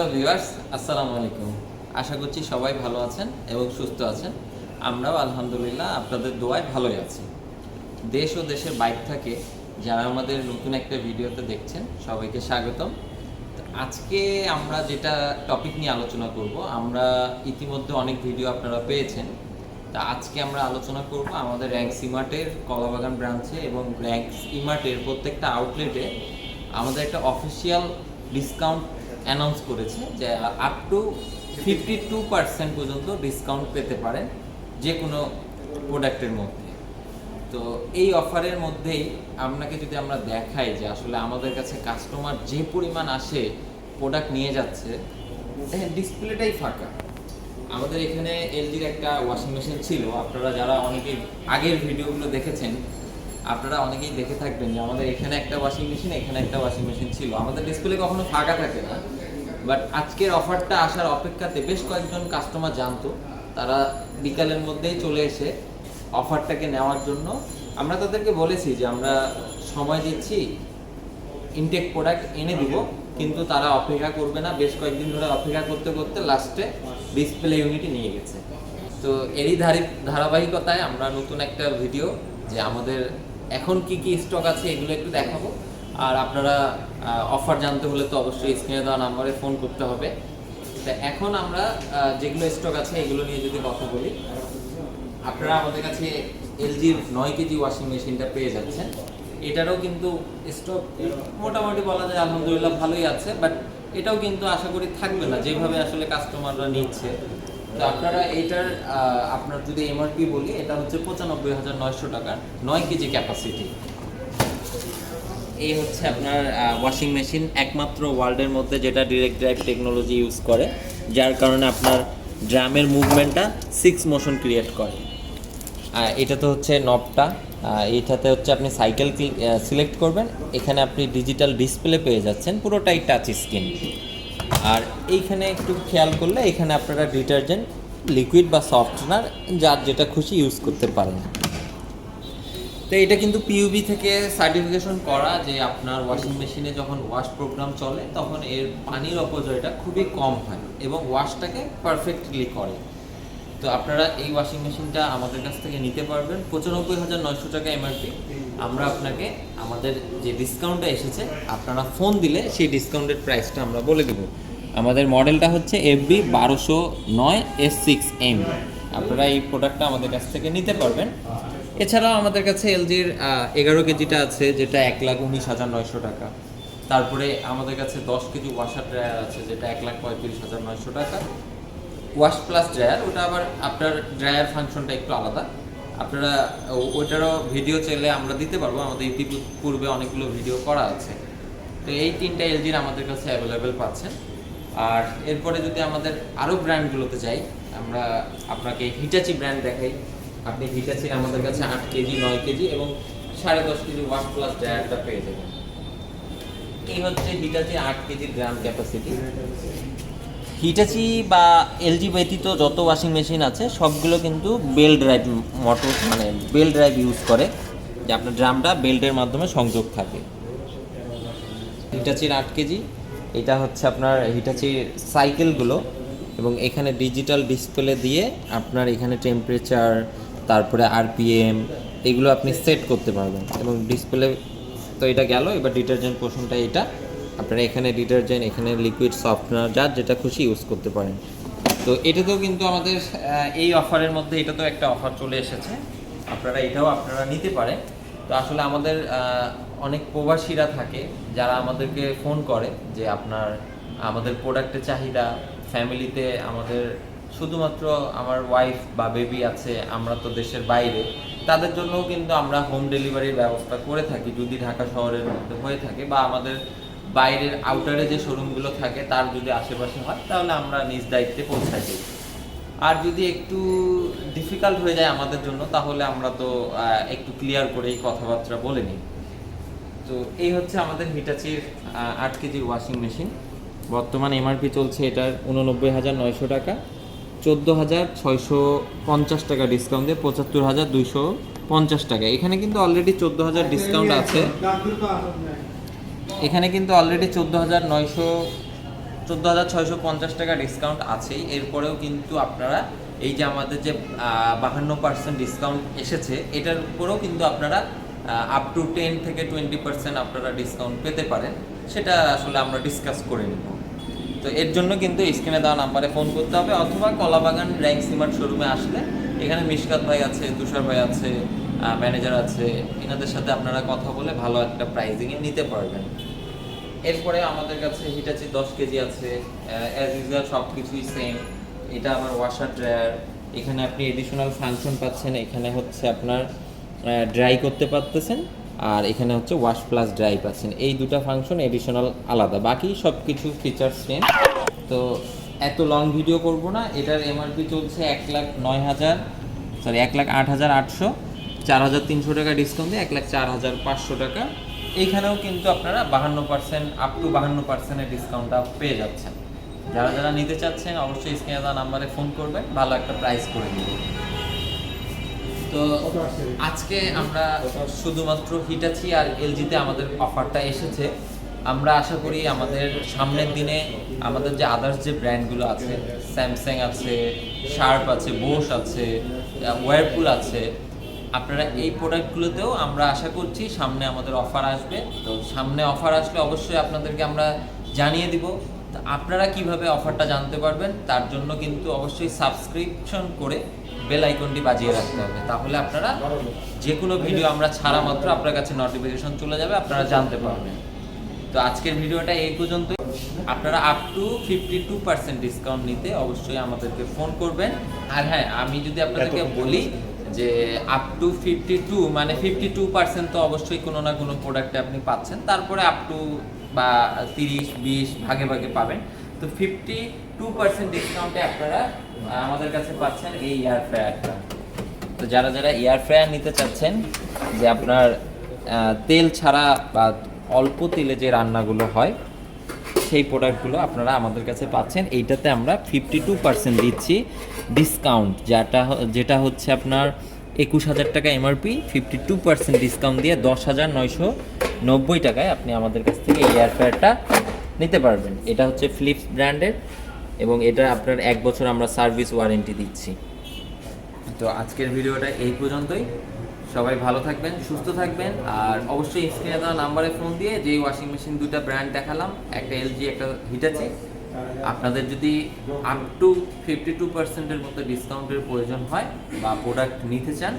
Hello viewers আসসালামু আলাইকুম। আশা করছি সবাই ভালো আছেন এবং সুস্থ আছেন। আমরাও আলহামদুলিল্লাহ আপনাদের দোয়ায় ভালোই আছি। দেশ ও দেশের বাইক থাকে যারা আমাদের নতুন একটা ভিডিওতে দেখছেন, সবাইকে স্বাগতম। আজকে আমরা যেটা টপিক নিয়ে আলোচনা করব, আমরা ইতিমধ্যে অনেক ভিডিও আপনারা পেয়েছেন। তা আজকে আমরা আলোচনা করব আমাদের র্যাঙ্ক সিমার্টের কলাবাগান ব্রাঞ্চে এবং র্যাঙ্ক ইমার্টের প্রত্যেকটা আউটলেটে আমাদের একটা অফিসিয়াল ডিসকাউন্ট অ্যানাউন্স করেছে যে up to fifty two percent পর্যন্ত ডিসকাউন্ট পেতে পারেন যে কোনো প্রোডাক্টের মধ্যে। তো এই অফারের মধ্যেই আপনাকে যদি আমরা দেখাই যে আসলে আমাদের কাছে কাস্টমার যে পরিমাণ আসে প্রোডাক্ট নিয়ে যাচ্ছে, দেখেন ডিসপ্লেটাই ফাঁকা। আমাদের এখানে এলজির একটা ওয়াশিং মেশিন ছিল। আপনারা যারা অনেকেই আগের ভিডিওগুলো দেখেছেন আপনারা অনেকেই দেখে থাকবেন যে আমাদের এখানে একটা ওয়াশিং মেশিন এখানে একটা ওয়াশিং মেশিন ছিল। আমাদের ডিসপ্লে কখনো ফাঁকা থাকে না। বাট আজকের অফারটা আসার অপেক্ষাতে বেশ কয়েকজন কাস্টমার জানতো। তারা বিকালের মধ্যেই চলে এসে অফারটাকে নেওয়ার জন্য আমরা তাদেরকে বলেছি যে আমরা সময় দিচ্ছি ইনটেক প্রোডাক্ট এনে দিব। কিন্তু তারা অপেক্ষা করবে না। বেশ কয়েকদিন ধরে অপেক্ষা করতে করতে লাস্টে ডিসপ্লে ইউনিটি নিয়ে গেছে। তো এরই ধারি ধারাবাহিকতায় আমরা নতুন একটা ভিডিও যে আমাদের এখন কি কি স্টক আছে এগুলো একটু দেখাবো। আর আপনারা অফার জানতে হলে তো অবশ্যই স্ক্রিনে দেওয়া নাম্বারে ফোন করতে হবে। তা এখন আমরা যেগুলো স্টক আছে এগুলো নিয়ে যদি কথা বলি, আপনারা আমাদের কাছে এলজির নয় কেজি ওয়াশিং মেশিনটা পেয়ে যাচ্ছেন। এটারও কিন্তু স্টক মোটামুটি বলা যায় আলহামদুলিল্লাহ ভালোই আছে বাট এটাও কিন্তু আশা করি থাকবে না। যেভাবে আসলে কাস্টমাররা নিচ্ছে তো আপনারা এইটার আহ, আপনার যদি এমআরপি বলি এটা হচ্ছে পঁচানব্বই হাজার নয়শো টাকার নয় কেজি ক্যাপাসিটি এই হচ্ছে আপনার ওয়াশিং মেশিন একমাত্র ওয়ার্ল্ডের মধ্যে যেটা ডিরেক্ট ড্রাইভ টেকনোলজি ইউজ করে যার কারণে আপনার ড্রামের মুভমেন্টটা সিক্স মোশন ক্রিয়েট করে। এটা তো হচ্ছে নবটা এইটাতে হচ্ছে আপনি সাইকেল সিলেক্ট করবেন এখানে আপনি ডিজিটাল ডিসপ্লে পেয়ে যাচ্ছেন পুরোটাই টাচ স্ক্রিন আর এইখানে একটু খেয়াল করলে এখানে আপনারা ডিটারজেন্ট, লিকুইড বা সফটনার, যার যেটা খুশি ইউজ করতে পারেন। তো এটা কিন্তু পিউবি থেকে সার্টিফিকেশন করা যে আপনার ওয়াশিং মেশিনে যখন ওয়াশ প্রোগ্রাম চলে, তখন এর পানির অপচয়টা খুবই কম হয় এবং ওয়াশটাকে পারফেক্টলি করে। তো আপনারা এই ওয়াশিং মেশিনটা আমাদের কাছ থেকে নিতে পারবেন। পঁচানব্বই হাজার নয়শো টাকা এমআরপি আমরা আপনাকে আমাদের যে ডিসকাউন্টটা এসেছে, আপনারা ফোন দিলে সেই ডিসকাউন্টের প্রাইসটা আমরা বলে দেবো। আমাদের মডেলটা হচ্ছে এফবি বারোশো নয় এস সিক্স এম আপনারা এই প্রোডাক্টটা আমাদের কাছ থেকে নিতে পারবেন। এছাড়াও আমাদের কাছে এলজির এগারো কেজিটা আছে, যেটা এক লাখ উনিশ হাজার নয়শো টাকা। তারপরে আমাদের কাছে দশ কেজি ওয়াশার ড্রায়ার আছে, যেটা এক লাখ পঁয়ত্রিশ হাজার নয়শো টাকা। ওয়াশ প্লাস ড্রায়ার ওটা আবার আপনার ড্রায়ার ফাংশনটা একটু আলাদা। আপনারা, ও- ওটারও ভিডিও চাইলে আমরা দিতে পারব, আমাদের ইতিপূর্বে অনেকগুলো ভিডিও করা আছে। তো এই তিনটা এলজির আমাদের কাছে অ্যাভেলেবেল পাচ্ছেন। আর এরপরে যদি আমাদের আরও ব্র্যান্ডগুলোতে যাই, আমরা আপনাকে হিটাচি ব্র্যান্ড দেখাই। আপনি হিটাচির আমাদের কাছে আট কেজি, নয় কেজি এবং সাড়ে দশ কেজি ওয়াশ প্লাস ড্রায়ারটা পেয়ে যাবেন। এই হচ্ছে হিটাচি আট কেজি গ্রাম ক্যাপাসিটি হিটাচি বা এলজি ব্যতীত যত ওয়াশিং মেশিন আছে, সবগুলো কিন্তু বেল ড্রাইভ মোটর মানে বেল ড্রাইভ ইউজ করে, যে আপনার ড্রামটা বেল্টের মাধ্যমে সংযোগ থাকে। হিটাচির আট কেজি, এটা হচ্ছে আপনার হিটাচির সাইকেলগুলো এবং এখানে ডিজিটাল ডিসপ্লে দিয়ে আপনার এখানে টেম্পারেচার তারপরে আরপিএম এগুলো আপনি সেট করতে পারবেন। এবং ডিসপ্লে তো এটা গেল, এবার ডিটারজেন্ট পোর্শনটা এটা। আপনারা এখানে ডিটারজেন্ট, এখানে লিকুইড সফটনার যার যেটা খুশি ইউজ করতে পারেন। তো এটাতেও কিন্তু আমাদের এই অফারের মধ্যে এটাতেও একটা অফার চলে এসেছে। আপনারা এটাও আপনারা নিতে পারেন। তো আসলে আমাদের অনেক প্রবাসীরা থাকে যারা আমাদেরকে ফোন করে যে আপনার, আমাদের প্রোডাক্টের চাহিদা ফ্যামিলিতে আমাদের, শুধুমাত্র আমার ওয়াইফ বা বেবি আছে, আমরা তো দেশের বাইরে, তাদের জন্যও কিন্তু আমরা হোম ডেলিভারির ব্যবস্থা করে থাকি, যদি ঢাকা শহরের মধ্যে হয়ে থাকে বা আমাদের বাইরের আউটারে যে শোরুমগুলো থাকে, তার যদি আশেপাশে হয়, তাহলে আমরা নিজ দায়িত্বে পৌঁছাই দিই। আর যদি একটু ডিফিকাল্ট হয়ে যায় আমাদের জন্য, তাহলে আমরা তো একটু ক্লিয়ার করেই কথাবার্তা বলে নিই। তো এই হচ্ছে আমাদের হিটাচির আট কেজির ওয়াশিং মেশিন বর্তমান এমআরপি চলছে এটার উননব্বই হাজার নয়শো টাকা। চোদ্দ হাজার ছয়শো পঞ্চাশ টাকা ডিসকাউন্ট দিয়ে পঁচাত্তর হাজার দুইশো পঞ্চাশ টাকা। এখানে কিন্তু অলরেডি চোদ্দ হাজার ডিসকাউন্ট আছে। এখানে কিন্তু অলরেডি চোদ্দ হাজার নয়শো, চোদ্দ হাজার ছয়শো পঞ্চাশ টাকা ডিসকাউন্ট আছেই। এরপরেও কিন্তু আপনারা এই যে আমাদের যে বাহান্ন পার্সেন্ট ডিসকাউন্ট এসেছে, এটার উপরেও কিন্তু আপনারা আপ টু টেন থেকে টোয়েন্টি পার্সেন্ট আপনারা ডিসকাউন্ট পেতে পারেন। সেটা আসলে আমরা ডিসকাস করে নেব। তো এর জন্য কিন্তু স্ক্রিনে দেওয়া নাম্বারে ফোন করতে হবে, অথবা কলাবাগান র্যাঙ্ক সিমার শোরুমে আসলে এখানে মিশকাত ভাই আছে, তুষার ভাই আছে ম্যানেজার আছে, এনাদের সাথে আপনারা কথা বলে ভালো একটা প্রাইজিংয়ে নিতে পারবেন। এরপরে আমাদের কাছে হিটাচি দশ কেজি আছে অ্যাজ ইউজুয়াল সব কিছুই সেম এটা আমার ওয়াশার ড্রায়ার এখানে আপনি এডিশনাল ফাংশন পাচ্ছেন। এখানে হচ্ছে আপনার ড্রাই করতে পারতেছেন, আর এখানে হচ্ছে ওয়াশ প্লাস ড্রাই পাচ্ছেন। এই দুটো ফাংশন এডিশনাল আলাদা। বাকি সব কিছু ফিচার সেম তো এত লং ভিডিও করব না। এটার এমআরপি চলছে এক লাখ নয় হাজার সরি এক লাখ আট হাজার আটশো। চার হাজার তিনশো টাকা ডিসকাউন্ট দিয়ে এক লাখ চার হাজার পাঁচশো টাকা। এইখানেও কিন্তু আপনারা বাহান্ন পার্সেন্ট আপ টু বাহান্ন পার্সেন্টের ডিসকাউন্টটা পেয়ে যাচ্ছেন। যারা যারা নিতে চাচ্ছেন, অবশ্যই দেওয়া নাম্বারে ফোন করবেন, ভালো একটা প্রাইস করে দিব তো আজকে আমরা শুধুমাত্র হিটাচি আর এলজিতে আমাদের অফারটা এসেছে। আমরা আশা করি আমাদের সামনের দিনে আমাদের যে আদার্স যে ব্র্যান্ডগুলো আছে স্যামসাং আছে শার্প আছে বোস আছে ওয়ারপুল আছে আপনারা এই প্রোডাক্টগুলোতেও আমরা আশা করছি সামনে আমাদের অফার আসবে। তো সামনে অফার আসলে অবশ্যই আপনাদেরকে আমরা জানিয়ে দিব। তো আপনারা কীভাবে অফারটা জানতে পারবেন তার জন্য কিন্তু অবশ্যই সাবস্ক্রিপশন করে বেল আইকনটি বাজিয়ে রাখতে হবে। তাহলে আপনারা যে কোনো ভিডিও আমরা ছাড়া মাত্র আপনার কাছে নোটিফিকেশন চলে যাবে আপনারা জানতে পারবেন। তো আজকের ভিডিওটা এই পর্যন্ত আপনারা up to fifty two percent discount নিতে অবশ্যই আমাদেরকে ফোন করবেন। আর হ্যাঁ আমি যদি আপনাদেরকে বলি যে আপ টু ফিফটি টু মানে ফিফটি টু পার্সেন্ট তো অবশ্যই কোনো না কোনো প্রোডাক্টে আপনি পাচ্ছেন। তারপরে আপ টু বা তিরিশ, বিশ ভাগে ভাগে পাবেন। তো ফিফটি টু পার্সেন্ট ডিসকাউন্টে আপনারা আমাদের কাছে পাচ্ছেন এই এয়ার ফ্রায়ারটা তো যারা যারা এয়ার ফ্রায়ার নিতে চাচ্ছেন, যে আপনার তেল ছাড়া বা অল্প তেলে যে রান্নাগুলো হয় সেই প্রোডাক্টগুলো আপনারা আমাদের কাছে পাচ্ছেন। এইটাতে আমরা ফিফটি টু পার্সেন্ট দিচ্ছি ডিসকাউন্ট যেটা যেটা হচ্ছে আপনার একুশ হাজার টাকা MRP fifty two percent discount দিয়ে দশ হাজার নয়শো নব্বই টাকায় আপনি আমাদের কাছ থেকে এই এয়ার ফ্রায়ারটা নিতে পারবেন। এটা হচ্ছে ফিলিপস ব্র্যান্ডের এবং এটা আপনার এক বছর আমরা সার্ভিস ওয়ারেন্টি দিচ্ছি। তো আজকের ভিডিওটা এই পর্যন্তই। সবাই ভালো থাকবেন, সুস্থ থাকবেন, আর অবশ্যই স্ক্রিনে দেওয়া নাম্বারে ফোন দিয়ে যেই ওয়াশিং মেশিন দুটা ব্র্যান্ড দেখালাম, একটা এলজি একটা হিটাচি আপনাদের যদি আপ টু ফিফটি টু পার্সেন্টের মতো ডিসকাউন্টের প্রয়োজন হয় বা প্রোডাক্ট নিতে চান,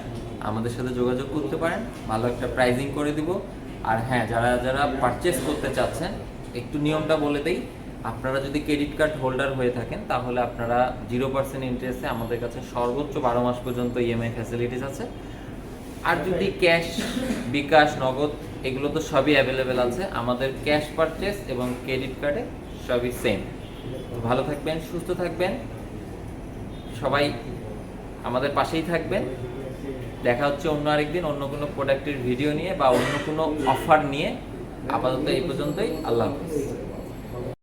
আমাদের সাথে যোগাযোগ করতে পারেন, ভালো একটা প্রাইজিং করে দিব। আর হ্যাঁ যারা যারা পারচেস করতে চাচ্ছেন, একটু নিয়মটা বলে দেই, আপনারা যদি ক্রেডিট কার্ড হোল্ডার হয়ে থাকেন, তাহলে আপনারা জিরো পার্সেন্ট ইন্টারেস্টে আমাদের কাছে সর্বোচ্চ বারো মাস পর্যন্ত ইএমআই ফ্যাসিলিটিস আছে। আর যদি ক্যাশ, বিকাশ, নগদ, এগুলো তো সবই অ্যাভেলেবেল আছে, আমাদের ক্যাশ পারচেস এবং ক্রেডিট কার্ডে সবই সেম ভালো থাকবেন, সুস্থ থাকবেন, সবাই আমাদের পাশেই থাকবেন। দেখা হচ্ছে অন্য আরেকদিন, অন্য কোনো প্রোডাক্টের ভিডিও নিয়ে বা অন্য কোনো অফার নিয়ে। আপাতত এই পর্যন্তই, আল্লাহ হাফিজ।